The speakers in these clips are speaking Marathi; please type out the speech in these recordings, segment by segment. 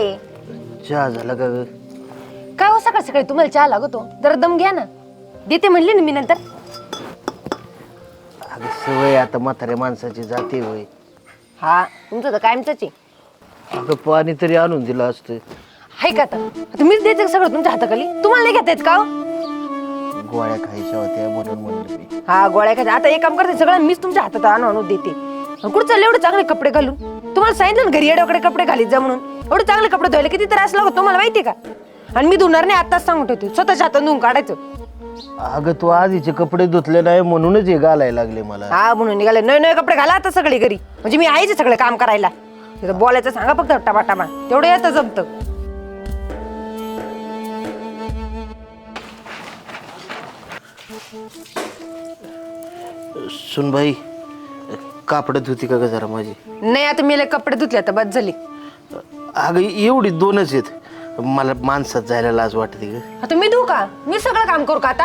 काय आहे? चहा झाला का ग? काय हो सकाळ सकाळी? तुम्हाला चहा लागतो. जरा दम घ्या ना. देते म्हणली ना मी नंतर. अगं सवय आता म्हाताऱ्या माणसाची जाते वय हा तुमचं तर कायमच आहे. अगं पाणी तरी आणून दिलं असतं. हाय का आता? आता मीच देते का सगळं तुमच्या हाताखाली? तुम्हाला नाही घेता येत का हो? गोळ्या खायच्या होत्या म्हणून म्हणलं मी. हा गोळ्या खायच्या. आता एक काम करते सगळं मीच तुमच्या हातात आणून आणून देते. कुठं चालले एवढे चांगले कपडे घालून? तुम्हाला सांगितलं ना घरी येड्याकडे कपडे घालीत जा म्हणून. एवढे चांगले कपडे धुवायला किती त्रास लागतो तुम्हाला माहिती का? आणि मी धुणार नाही आताच सांगून ठेवते. स्वतःच्या हातात धुवून काढायचं. अगं तू आधीचे कपडे धुतले नाही म्हणूनच हे घालायला लागले मला. हा म्हणून निघाले. नवे नवे कपडे घाला आता सगळे घरी. म्हणजे मी आहेच सगळं काम करायला. बोलायचं सांगा फक्त टमा टमा तेवढं येतं जमतं. सुनबाई कापड धुती का ग जरा माझी? नाही आता मी लय कपडे धुतले आता बस झाली. अगं एवढी दोनच आहेत. मला माणसात जायला लाज वाटते ग. आता मी धुऊ का? मी सगळं काम करू का आता?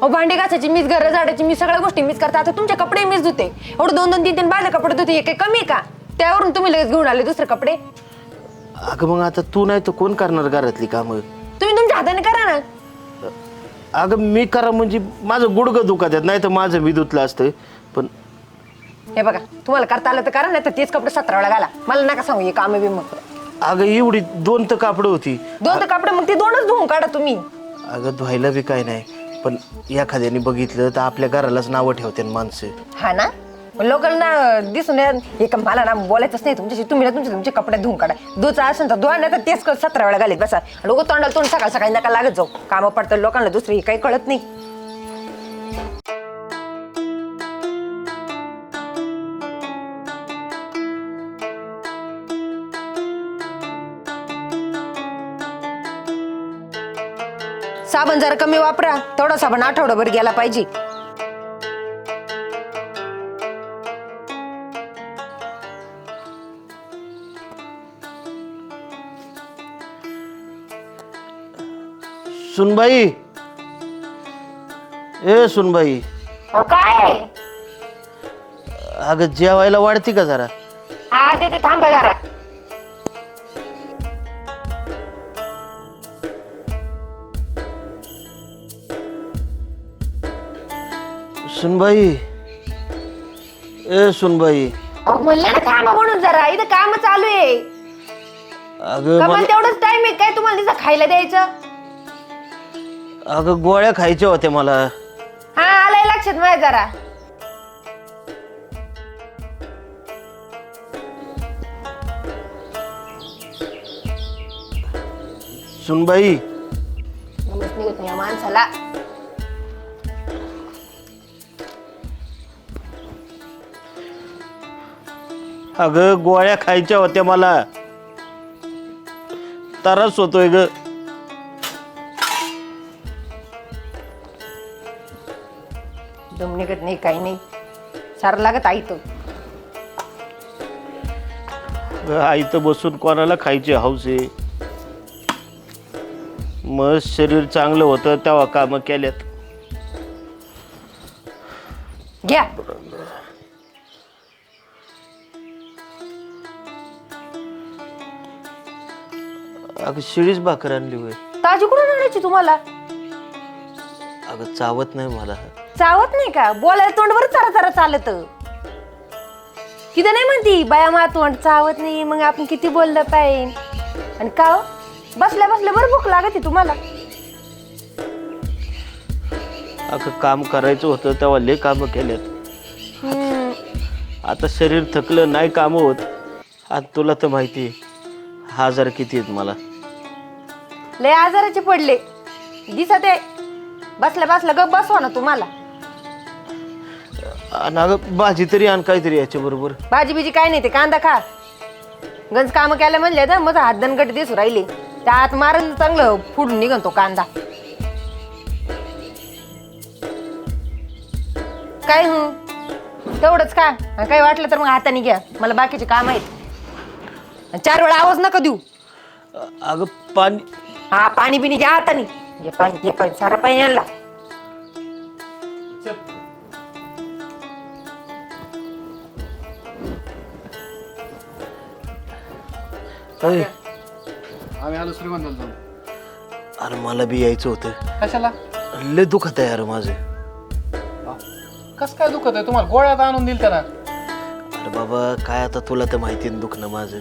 अहो भांडी घासायची मीच घर झाडायची मी सगळ्या गोष्टी मीच करते. आता तुमचे कपडे मीच धुते. एवढं दोन दोन तीन तीन बाजू कपडे धुते. हे काही कमी आहे का? त्यावरून तुम्ही लगेच घेऊन आले दुसरे कपडे? अगं मग आता तू नाही तर कोण करणार घरातली कामं? तुम्ही तुमच्या हाताने करा ना. अगं मी करा म्हणजे माझं गुडगं दुखत आहेत नाही तर माझं मी धुतलं असतं पण हे बघा तुम्हाला करता आलं तर करा नाही तर तेच कपडे सतरा वेळा घाला. मला नका सांगू हे काम बी मग अगं एवढी दोन तर कापडं होती. दोन तर कपडे मग ते दोनच धुवून काढा तुम्ही. अगं धुवायला बी काय नाही. पण एखाद्याने बघितलं तर आपल्या घरालाच नावं ठेवते माणसं. हा ना? मग लोकांना दिसून हे का मला ना बोलायचंच नाही तुमच्याशी. तुम्ही ना तुमचे तुमचे कपडे धुवून काढा. दुचा असेल तर धुवा नाही तर तेच सतरा वेळा घालीत बसा. लोक तोंडाला तोंड सकाळ सकाळी नका लागत जाऊ. कामं पडतात लोकांना दुसरी काही कळत नाही. साबण जरा कमी वापरा. तेवढा साबण आठवडाभर गेला पाहिजे. सुनबाई. ए सुनबाई. काय? अगं जेवायला वाढती का जरा? हा ते थांबा जरा. सुनबाई. ए सुनबाई. म्हणलं ना थांबा म्हणून जरा इथं काम चालू आहे. अगं कमाल मला तेवढंच टाइम आहे? काय तुम्हाला तिथं खायला द्यायचं? अगं गोळ्या खायच्या होत्या मला. हा आलंय लक्षात माझ्या जरा. सुनबाई. गमत निघत नाही या माणसाला. अगं गोळ्या खायच्या होत्या मला. त्रास होतोय ग. दम निघत नाही काही नाही. सारं लागत आई तो. आई तर बसून कोणाला खायची हौस. आहे मग शरीर चांगलं होतं तेव्हा कामं केल्यात. अगं शिळीच भाकर आणली होय. ताजी कुठून आणायची तुम्हाला? अगं चावत नाही मला. चावत नाही का? बोलायला तोंडवर चारा चारा चालत. तिथं नाही म्हणती बाया मा तोंड चावत नाही मग आपण किती बोललं पाहिजे? आणि का हो? बसल्या बसल्या बरं भूक लागते तुम्हाला. अगं काम करायचं होतं तेव्हा लय कामं हम्म. आता शरीर थकलं नाही कामं होत. आज तुला तर माहिती आहे आजार किती आहेत मला. लय आजाराचे पडले. दिसत. आहे बसल्या बसल्या ग बसवा ना तुम्हाला. आणि अगं भाजी तरी आण काहीतरी याच्या बरोबर. भाजी बिजी काय नाही ते कांदा खा. गंज काम केलं म्हणले तर मग हात दणकट दिसू राहिले. त्या आत मारून चांगलं फुडून निघन तो कांदा. काय हू? तेवढंच का आणि काही वाटलं तर मग हाताने घ्या. मला बाकीचे काम आहेत. आणि चार वेळा आवाज नका देऊ. अगं पाणी हा पाणी बिनी घ्या पाणी घे पाणी सारा पाणी आणला. अय, आम्ही आलो श्रीमंताला जाऊन. अरे मला बी यायचं होतं. कशाला? लय दुखत आहे अरे माझं. कस काय दुखत आहे? तुम्हाला गोळ्यात आणून दिल त्याला अरे बाबा काय आता तुला तर माहिती आहे दुखणं माझं.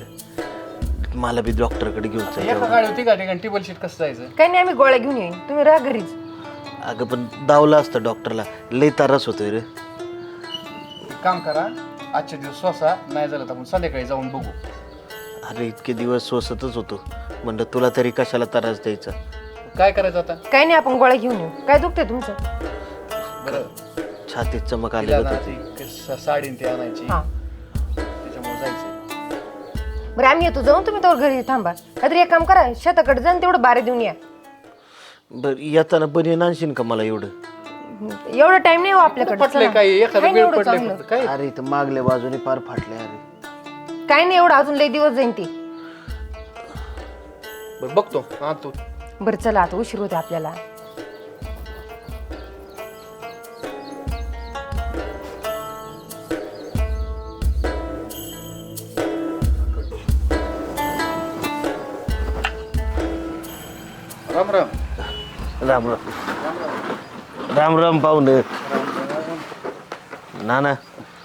मला बी डॉक्टरकडे घेऊन एका जायचं गाडी होती का ठिकाणी टेबल शीट कसं जायचं? काही नाही आम्ही गोळ्या घेऊन येईन. तुम्ही राहा घरीच. अगं पण दावलं असतं डॉक्टरला लय त्रास होतोय रे. काम करा. आजचे दिवस स्वसा नाही झालं तर आपण संध्याकाळी जाऊन बघू. अरे इतके दिवस सोसतच होतो. म्हणलं तुला तरी कशाला त्रास द्यायचा? काय करायचं आता? काही नाही आपण गोळ्या घेऊन येऊ. काय दुखतंय तुमचं? बरं. छातीत चमक आली तिला होती. साडी न ती आणायची. हा. त्याच्यामुळे जायचं बरं आम्ही येतो जाऊन तुम्ही तर घरी थांबा. काहीतरी एक काम करा शेताकडे जाऊन तेवढं बारे देऊन या. बरं येताना बनियन आणशील का मला एवढं? एवढा टाइम नाही हो आपल्याकडे पटले चला. काही एखादं काही नाही वेळ एवढं पडले चांगलं. फक्त. काय? अरे इथं मागल्या बाजूने फार फाटले अरे. काही नाही एवढं अजून लई दिवस जाईन ती. बरं बघतो आणतो. बरं चला आता उशीर होते आपल्याला. राम राम. राम राम. राम राम पाहुणे. ना ना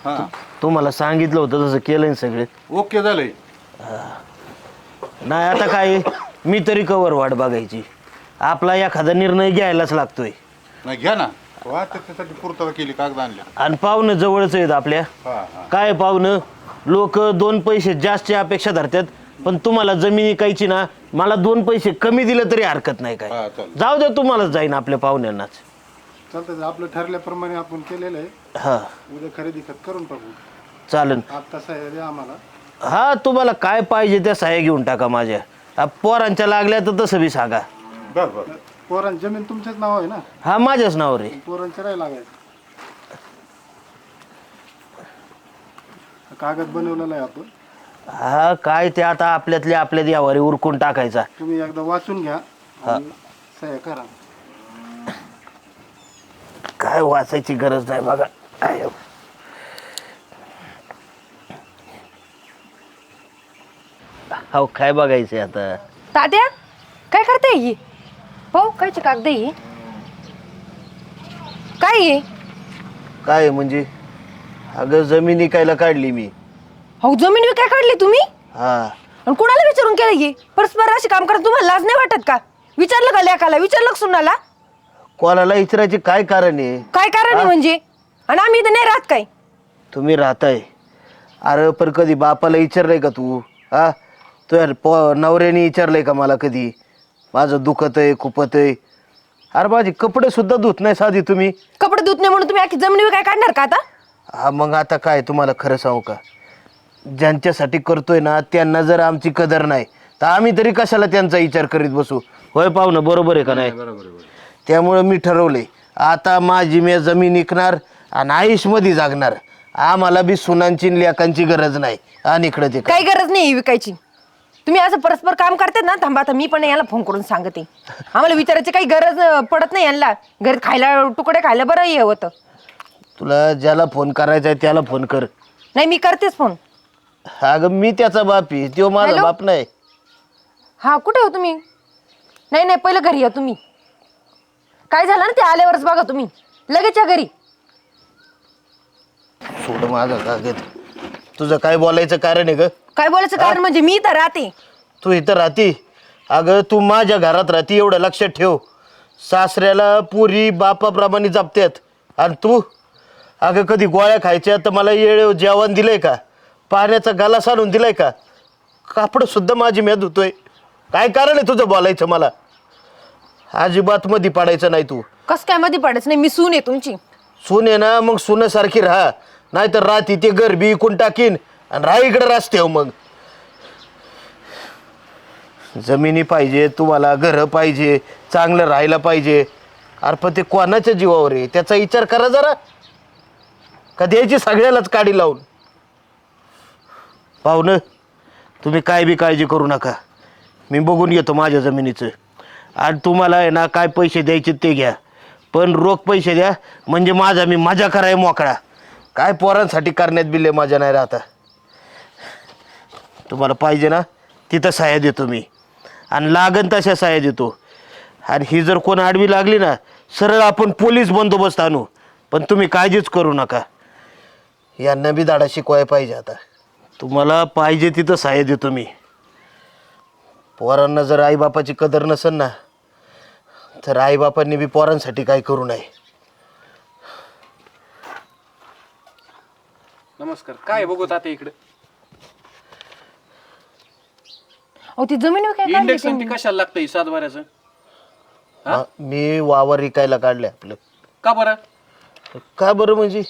हा तुम्हाला सांगितलं होतं तसं केलं ना सगळे. ओके झालंय. नाही आता काय मी तरी कवर वाट बघायची. आपला एखादा निर्णय घ्यायलाच लागतोय. नाही घ्या ना. वा त्याच्यासाठी पूर्तता केली कागद आणल्या. आणि पाहुणं जवळच आहेत आपल्या. हा हा. काय पाहुणं? लोक दोन पैसे जास्त अपेक्षा धरतात. पण तुम्हाला जमीन विकायची ना मला दोन पैसे कमी दिलं तरी हरकत नाही काय. हा चालेल. जाऊ दे तुम्हालाच जाईन आपल्या पाहुण्यांनाच. चालतं आपलं ठरल्याप्रमाणे आपण केलेलं आहे हा. उद्या खरेदी खत करून टाकू. चालेल. आता सह्या द्या आम्हाला. हा तुम्हाला काय पाहिजे त्या सहाय्य घेऊन टाका माझ्या. आ, पोरांच्या लागल्या तर तसं बी सांगा. बर बर. पोरां जमीन तुमच्याच नाव आहे ना? हा माझ्याच नाव रे. पोरांच्या राही लागायचं. कागद बनवलेला आहे आपण. हा काय ते आता आपल्यातल्या आपल्या यावारी उरकून टाकायचा. तुम्ही एकदा वाचून घ्या आणि सह्या करा. काय वाचायची गरज नाही बघा. आय. हो काय बघायचंय आता? तात्या काय करते ही? हो कायचे कागद ही. काय आहे काय म्हणजे? अगं जमीन इकायला काढली मी. हो जमीन विकाय काढली तुम्ही? हा. आणि कुणाला विचारून केलं ही? परस्पर असे काम करत तुम्हाला लाज नाही वाटत का? विचारलं का लेखाला? विचारलं का सुनाला? कोणाला विचारायचे काय कारण आहे? काय कारण आहे म्हणजे? आणि आम्ही इथं नाही राहत काय? तुम्ही राहताय. अरे पण कधी बापाला विचारलंय का तू? हा? तुझ्या पो नवऱ्याने विचारलंय का मला कधी? माझं दुखत आहे खुपत आहे. अरे माझे कपडे सुद्धा धुत नाही साधी तुम्ही. कपडे धुत नाही म्हणून तुम्ही आखी जमिनी काय काढणार का आता? हा मग आता काय? तुम्हाला खरं सांगू का? ज्यांच्यासाठी करतोय ना त्यांना जर आमची कदर नाही तर आम्ही तरी कशाला त्यांचा विचार करीत बसू? होय पाहुणं बरोबर आहे का नाही? बरोबर आहे त्यामुळं मी ठरवले आता माझी मी जमीन विकणार आणि आयुषमध्ये जागणार. आम्हाला बी सुनांची आणि लेकांची गरज नाही. आणि इकडं ते काय. काही गरज नाही ही विकायची. तुम्ही असं परस्पर काम करतात ना थांबा आता मी पण याला फोन करून सांगते. आम्हाला विचारायची काही गरज अं, पडत नाही यांना. घरी खायला तुकडे खायला बरं हे होतं. तुला ज्याला फोन करायचा आहे त्याला फोन कर. नाही मी करतेच फोन अगं मी त्याचा बाप आहे. तो माझा? बाप नाही. हा कुठे हो तुम्ही? नाही नाही पहिलं घरी या तुम्ही. काय झालं ना ते आल्यावरच बघा तुम्ही. लगेच या घरी. सोड माझा कागद. तुझं काय बोलायचं कारण आहे ग? काय बोलायचं कारण म्हणजे मी तर राहते. तू इथं राहती? अगं तू माझ्या घरात राहती एवढं लक्षात ठेव. सासऱ्याला पुरी बापाप्रमाणे जपतात आणि तू? अगं कधी गोळ्या खायच्या तर मला येळ जेवण दिलंय का? पाण्याचा गलास आणून दिलाय का? कापड सुद्धा माझी मेद होतोय काय कारण आहे तुझं बोलायचं मला? अजिबात मध्ये पाडायचं नाही तू. कस काय मध्ये पडायचं नाही? मी सून आहे तुमची. सून आहे ना मग सुनेसारखी राहा. नाहीतर राहती ते गरबी इकून टाकीन आणि राहा इकडे रस्त्यावर मग. जमिनी पाहिजे तुम्हाला घरं पाहिजे चांगलं राहायला पाहिजे. अरे पण ते कोणाच्या जीवावर आहे? त्याचा विचार करा जरा. का द्यायची सगळ्यालाच काडी लावून? पाहुणं तुम्ही काय बी काळजी करू नका. मी बघून घेतो माझ्या जमिनीचं. आणि तुम्हाला आहे ना काय पैसे द्यायचे ते घ्या. पण रोख पैसे द्या म्हणजे माझा मी मजा कराय मोकळा. काय पोरांसाठी करण्यात बिले माझ्या नाही राहता. तुम्हाला पाहिजे ना तिथं सहाय्य देतो मी. आणि लागन तशा सहाय्य देतो. आणि ही जर कोण आडवी लागली ना सरळ आपण पोलीस बंदोबस्त आणू. पण तुम्ही काळजीच करू नका. यांना बी धाडा शिकवाय पाहिजे आता. तुम्हाला पाहिजे तिथं सहाय्य देतो मी. पोरांना जर आईबापाची कदर नसेल ना तर आईबापांनी बी पोरांसाठी काय करू नये. नमस्कार काय बघू आता इकडे? अहो ती जमीन विकाय काढली इंडेक्शन त्यांनी. ती कशाला लागतं सात बाऱ्याचं हा, मी वावर विकायला काढले आपलं. का बरं? का बरं म्हणजे?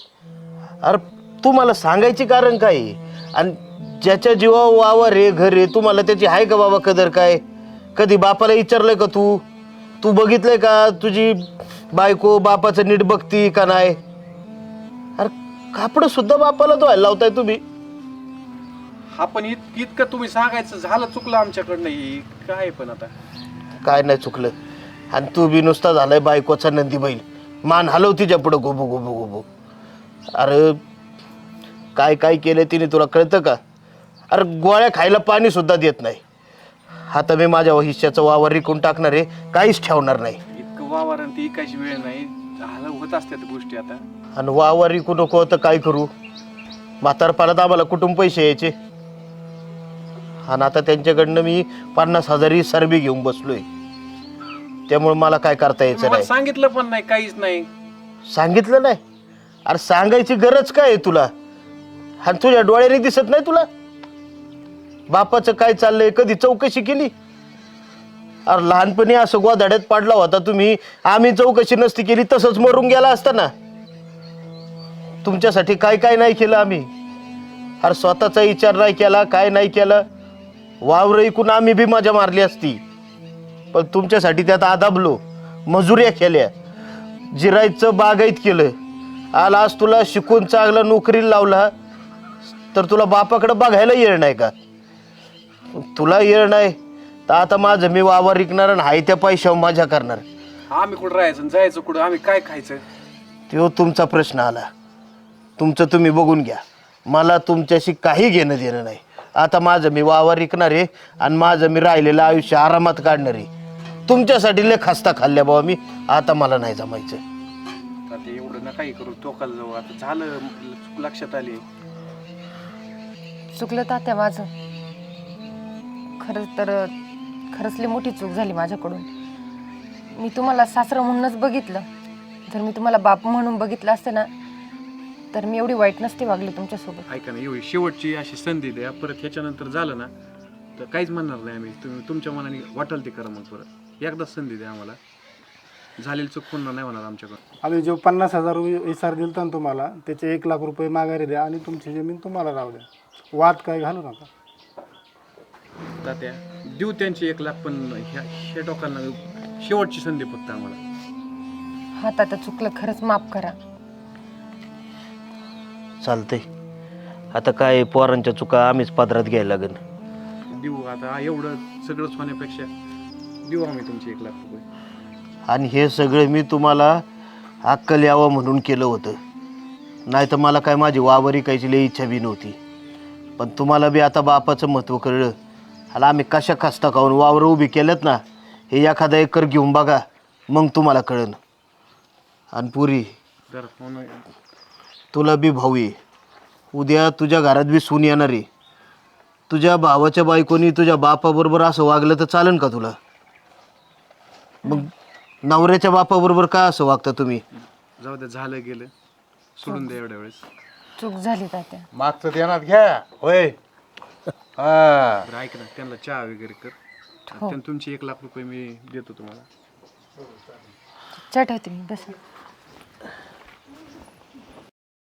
अरे तुम्हाला सांगायची कारण काय? आहे? आणि ज्याच्या जीवा वावर आहे घर आहे तुम्हाला त्याची आहे का बाबा कदर काय? कधी बापाला विचारलंय का तू? तू बघितलंय का तुझी बायको बापाचं नीट बघती का नाही? अरे कापड सुद्धा बापाला तो लावताय तुम्ही. हा पण इत इतकं तुम्ही सांगायचं झालं चुकलं आमच्याकडनं ही. काय पण आता? काय नाही चुकलं. आणि तू बी नुसता झालाय बायकोचा नंदी बैल. मान हलव तिच्या पुढं गोबू गोबू गोबू. अरे काय काय केलं तिने तुला कळतं का? अरे गोळ्या खायला पाणी सुद्धा देत नाही. आता मी माझ्या हिश्श्याचं वावर रिकून टाकणार आहे काहीच ठेवणार नाही. इतकं वावर आणि ती इकायची वेळ नाही? झालं होत असतात गोष्टी आता. आणि वावर रिकू नको तर काय करू? म्हातारपणात आम्हाला कुठून पैसे यायचे. आणि आता त्यांच्याकडनं मी पन्नास हजारी सरबी घेऊन बसलोय. त्यामुळे मला काय करता यायचं मला नाही. सांगितलं पण नाही काहीच नाही. सांगितलं नाही? अरे सांगायची गरज काय आहे तुला? आणि तुझ्या डोळ्याने दिसत नाही तुला? बापाचं काय चाललंय? कधी चौकशी केली? अरे लहानपणी असं गोधाड्यात पाडला होता तुम्ही. आम्ही चौकशी नसती केली तसंच मरून गेला असता ना तुमच्यासाठी काय काय नाही केलं आम्ही. अरे स्वतःचा विचार नाही केला काय नाही केलं. वावर ऐकून आम्ही बी मजा मारली असती. पण तुमच्यासाठी त्यात आदाबलो मजुऱ्या केल्या. जिरायचं बागायत केलं. आला आज तुला शिकून चांगला नोकरीला लावला. तर तुला बापाकडे बघायला येळ नाही का? तुला येळ नाही तर आता माझं मी वावर विकणार आणि हाय त्या पैशावर मजा करणार. आम्ही कुठं राहायचं? आणि जायचं कुठं? आम्ही काय खायचं? तो तुमचा प्रश्न आला. तुमचं तुम्ही बघून घ्या. मला तुमच्याशी काही घेणं देणं नाही. आता माझं मी वावर विकणार आहे आणि माझं मी राहिलेलं आयुष्य आरामात काढणार आहे. तुमच्यासाठी लय खस्ता खाल्ल्या बाबा मी. आता मला नाही जमायचं. आता ते एवढं नकाही करू. टोकाला जाऊ. आता झालं लक्षात आली. चुकलं तात्या माझं. खरंच तर खरंच लई मोठी चूक झाली माझ्याकडून. मी तुम्हाला सासरं म्हणूनच बघितलं. जर मी तुम्हाला बाप म्हणून बघितलं असतं ना तर मी एवढी वाईट नसते वागली तुमच्यासोबत. ऐका ना एवढी शेवटची अशी संधी द्या. परत ह्याच्यानंतर झालं ना तर काहीच म्हणणार नाही आम्ही. तुम्ही तुमच्या मनाने वाटेल ते करा मग परत. एकदाच संधी द्या आम्हाला. झालेली चूक पुन्हा नाही होणार आमच्याकडून आम्ही जो पन्नास हजार रु- इसार दिलता ना तुम्हाला त्याचे एक लाख रुपये माघारी द्या आणि तुमची जमीन तुम्हाला राहू द्या. वाद काय घालू नका. तात्या देऊ त्यांची एक लाख पण ह्या ह्या टोकांना शेवटची संधी फक्त आम्हाला. हा तात्या चुकलं खरंच माफ करा. चालतंय. आता काय पोरांच्या चुका आम्हीच पदरात घ्यायला लागन देऊ आता एवढं सगळंच होण्यापेक्षा देऊ आम्ही तुमचे एक लाख रुपये. आणि हे सगळं मी तुम्हाला अक्कल यावं म्हणून केलं होतं. नाही तर मला काय माझी वावर विकायची लई इच्छा बी नव्हती. पण तुम्हाला बी आता बापाचं महत्त्व कळलं. आणि आम्ही कशा कष्ट खाऊन वावर उभी केलेत ना हे एखादा एकर घेऊन बघा मग तुम्हाला कळन आणि पुरी तुला बी भाऊ आहे उद्या तुझ्या घरात बी सून येणार आहे. तुझ्या भावाच्या बायकोनी तुझ्या बापाबरोबर असं वागलं तर चालेल का तुला? मग नवऱ्याच्या बापाबरोबर का असं वागता तुम्ही? जाऊ द्या झालं गेलं. सोडून द्या एवढ्या वेळेस. चूक झाली तात्या मागचं ध्यानात घ्या. होय. हा. बरं ऐक ना त्यांना चहा वगैरे कर. आणि त्यांना तुमचे एक लाख रुपये मी देतो तुम्हाला. चट होते मी बस.